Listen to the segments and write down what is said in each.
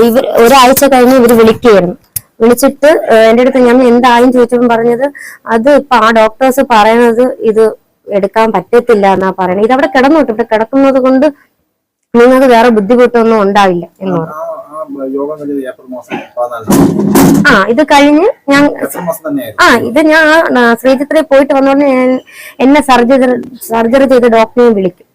ഇവർ ഒരാഴ്ച കഴിഞ്ഞ് ഇവർ വിളിക്കുകയായിരുന്നു. വിളിച്ചിട്ട് എന്റെ അടുത്ത് ഞാൻ എന്തായും ചോദിച്ചപ്പോൾ പറഞ്ഞത് അത് ഇപ്പൊ ആ ഡോക്ടേഴ്സ് പറയുന്നത് ഇത് എടുക്കാൻ പറ്റത്തില്ല എന്നാ പറയണത് അവിടെ കിടന്നോട്ട് ഇവിടെ കിടക്കുന്നത് കൊണ്ട് നിങ്ങൾക്ക് വേറെ ബുദ്ധിമുട്ടൊന്നും ഉണ്ടാവില്ല എന്ന് പറഞ്ഞു. ആ ഇത് കഴിഞ്ഞ് ഞാൻ ആ ഇത് ഞാൻ ശ്രീചിത്രയിൽ പോയിട്ട് വന്നോണ്ട് ഞാൻ എന്നെ സർജറി സർജറി ചെയ്ത ഡോക്ടറിനെ വിളിക്കും.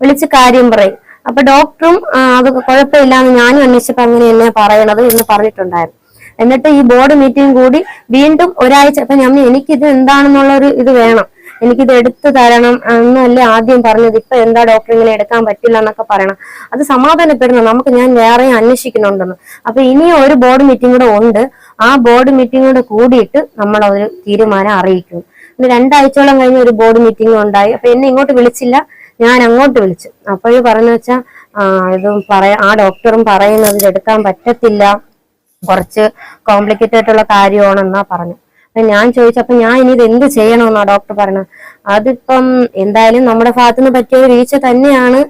വിളിച്ച് കാര്യം പറയും. അപ്പൊ ഡോക്ടറും അത് കുഴപ്പമില്ലാന്ന് ഞാനും അന്വേഷിച്ചപ്പോ അങ്ങനെ എന്നെ പറയണത് എന്ന് പറഞ്ഞിട്ടുണ്ടായിരുന്നു. എന്നിട്ട് ഈ ബോർഡ് മീറ്റിംഗ് കൂടി വീണ്ടും ഒരാഴ്ച അപ്പൊ ഞാൻ എനിക്കിത് എന്താണെന്നുള്ള ഒരു ഇത് വേണം. എനിക്കിത് എടുത്തു തരണം എന്നല്ലേ ആദ്യം പറഞ്ഞത്. ഇപ്പൊ എന്താ ഡോക്ടർ ഇങ്ങനെ എടുക്കാൻ പറ്റില്ല എന്നൊക്കെ പറയണം. അത് സമാധാനപ്പെടുന്നു നമുക്ക് ഞാൻ വേറെ അന്വേഷിക്കുന്നുണ്ടെന്ന്. അപ്പൊ ഇനി ഒരു ബോർഡ് മീറ്റിംഗ് കൂടെ ഉണ്ട്. ആ ബോർഡ് മീറ്റിംഗ് കൂടെ കൂടിയിട്ട് നമ്മൾ ഒരു തീരുമാനം അറിയിക്കും. രണ്ടാഴ്ചയോളം കഴിഞ്ഞ് ഒരു ബോർഡ് മീറ്റിംഗ് ഉണ്ടായി. അപ്പൊ എന്നെ ഇങ്ങോട്ട് വിളിച്ചില്ല. ഞാൻ അങ്ങോട്ട് വിളിച്ചു അപ്പോഴും പറഞ്ഞു വെച്ചാൽ ഇതും പറയാ ആ ഡോക്ടറും പറയുന്നത് ഇത് എടുക്കാൻ പറ്റത്തില്ല. കുറച്ച് കോംപ്ലിക്കേറ്റഡ് ആയിട്ടുള്ള കാര്യമാണെന്നാ പറഞ്ഞു. അപ്പൊ ഞാൻ ചോദിച്ചപ്പോ ഞാൻ ഇനി ഇത് എന്ത് ചെയ്യണമെന്നാ ഡോക്ടർ പറഞ്ഞത്? അതിപ്പം എന്തായാലും നമ്മുടെ ഭാഗത്തു നിന്ന് പറ്റിയ ഒരു വീഴ്ച തന്നെയാണ്.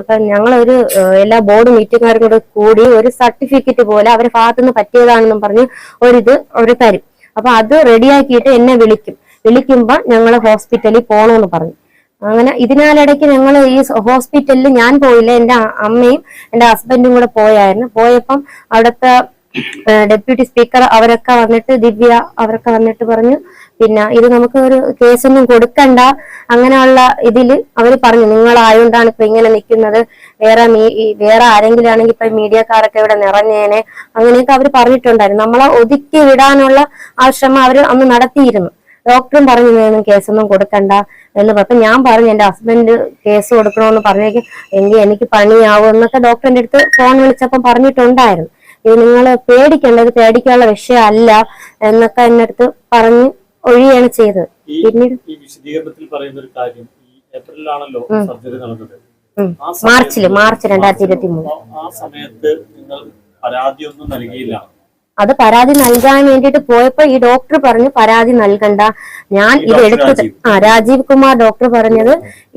അപ്പൊ ഞങ്ങളൊരു എല്ലാ ബോർഡ് മീറ്റിംഗുകാരും കൂടെ കൂടി ഒരു സർട്ടിഫിക്കറ്റ് പോലെ അവരുടെ ഭാഗത്തു നിന്ന് പറ്റിയതാണെന്നും പറഞ്ഞ് ഒരിത് ഒരു തരും. അപ്പൊ അത് റെഡിയാക്കിയിട്ട് എന്നെ വിളിക്കും. വിളിക്കുമ്പോ ഞങ്ങൾ ഹോസ്പിറ്റലിൽ പോകണമെന്ന് പറഞ്ഞു. അങ്ങനെ ഇതിനാലിടയ്ക്ക് ഞങ്ങൾ ഈ ഹോസ്പിറ്റലിൽ ഞാൻ പോയില്ല എന്റെ അമ്മയും എന്റെ ഹസ്ബൻഡും കൂടെ പോയായിരുന്നു. പോയപ്പം അവിടുത്തെ ഡെപ്യൂട്ടി സ്പീക്കർ അവരൊക്കെ വന്നിട്ട് ദിവ്യ അവരൊക്കെ വന്നിട്ട് പറഞ്ഞു പിന്നെ ഇത് നമുക്ക് ഒരു കേസൊന്നും കൊടുക്കണ്ട അങ്ങനെയുള്ള ഇതിൽ അവർ പറഞ്ഞു നിങ്ങളായോണ്ടാണ് ഇപ്പൊ ഇങ്ങനെ നിൽക്കുന്നത് വേറെ വേറെ ആരെങ്കിലും ആണെങ്കിൽ ഇപ്പൊ മീഡിയക്കാരൊക്കെ ഇവിടെ നിറഞ്ഞേനെ അങ്ങനെയൊക്കെ അവർ പറഞ്ഞിട്ടുണ്ടായിരുന്നു. നമ്മളെ ഒതുക്കി വിടാനുള്ള ആ ശ്രമം അവർ അന്ന് നടത്തിയിരുന്നു. ഡോക്ടറും പറഞ്ഞു "നീ കേസൊന്നും കൊടുക്കണ്ട എന്ന് പറഞ്ഞു. ഞാൻ പറഞ്ഞു എന്റെ ഹസ്ബൻഡ് കേസ് കൊടുക്കണമെന്ന് പറഞ്ഞേക്ക് എങ്കിൽ എനിക്ക് പണിയാവും എന്നൊക്കെ ഡോക്ടറിന്റെ അടുത്ത് ഫോൺ വിളിച്ചപ്പം പറഞ്ഞിട്ടുണ്ടായിരുന്നു. ഇത് നിങ്ങൾ പേടിക്കേണ്ട ഇത് പേടിക്കാനുള്ള വിഷയമല്ല എന്നൊക്കെ എന്റെ അടുത്ത് പറഞ്ഞ് ഒഴിയാണ് ചെയ്തത്. പിന്നീട് ഈ വിശദീകരണത്തിൽ പറയുന്ന ഒരു കാര്യം ഈ ഏപ്രിലാണല്ലോ സർജറി നടന്നത്. മാർച്ചിൽ മാർച്ച് രണ്ടായിരത്തി ഇരുപത്തി മൂന്ന് ആ സമയത്ത് നിങ്ങൾ പരാതിയൊന്നും നൽകിയില്ല. അത് പരാതി നൽകാൻ വേണ്ടിയിട്ട് പോയപ്പോ ഈ ഡോക്ടർ പറഞ്ഞു പരാതി നൽകണ്ട. ഞാൻ ഇത് എടുത്തു ആ രാജീവ് കുമാർ ഡോക്ടർ പറഞ്ഞത്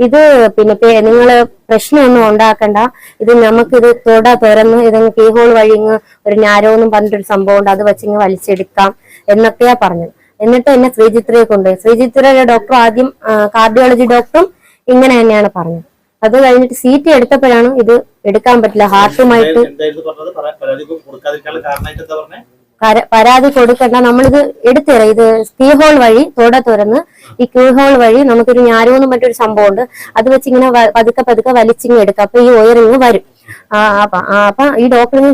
ഇത് പിന്നെ നിങ്ങൾ നിങ്ങൾ പ്രശ്നമൊന്നും ഉണ്ടാക്കണ്ട. ഇത് നമുക്ക് ഇത് തുട തുറന്ന് ഇതങ്ങ് കീഹോൾ വഴി ഇങ്ങ് ഒരു ഞാരോ എന്നും പറഞ്ഞിട്ടൊരു സംഭവം ഉണ്ട്. അത് വെച്ചിങ്ങ് വലിച്ചെടുക്കാം. എന്നൊക്കെയാ പറഞ്ഞത്. എന്നിട്ട് എന്നെ ശ്രീചിത്രയെ കൊണ്ടുപോയി. ശ്രീചിത്രയുടെ ഡോക്ടർ ആദ്യം കാർഡിയോളജി ഡോക്ടറും ഇങ്ങനെ തന്നെയാണ് പറഞ്ഞത്. അത് കഴിഞ്ഞിട്ട് സീറ്റ് എടുത്തപ്പോഴാണ് ഇത് എടുക്കാൻ പറ്റില്ല. ഹാർട്ടുമായിട്ട് പരാതി കൊടുക്കണ്ട. നമ്മളിത് എടുത്തുതരാം. ഇത് സ്കീ ഹോൾ വഴി തുട തുറന്ന് ഈ ക്യൂ ഹോൾ വഴി നമുക്കൊരു ഞാരോന്നും മറ്റൊരു സംഭവം ഉണ്ട് അത് വെച്ച് ഇങ്ങനെ പതുക്കെ പതുക്കെ വലിച്ചിങ് എടുക്കാം. അപ്പൊ ഈ ഒയറിങ് വരും. അപ്പൊ അപ്പൊ ഈ ഡോക്ടറിന്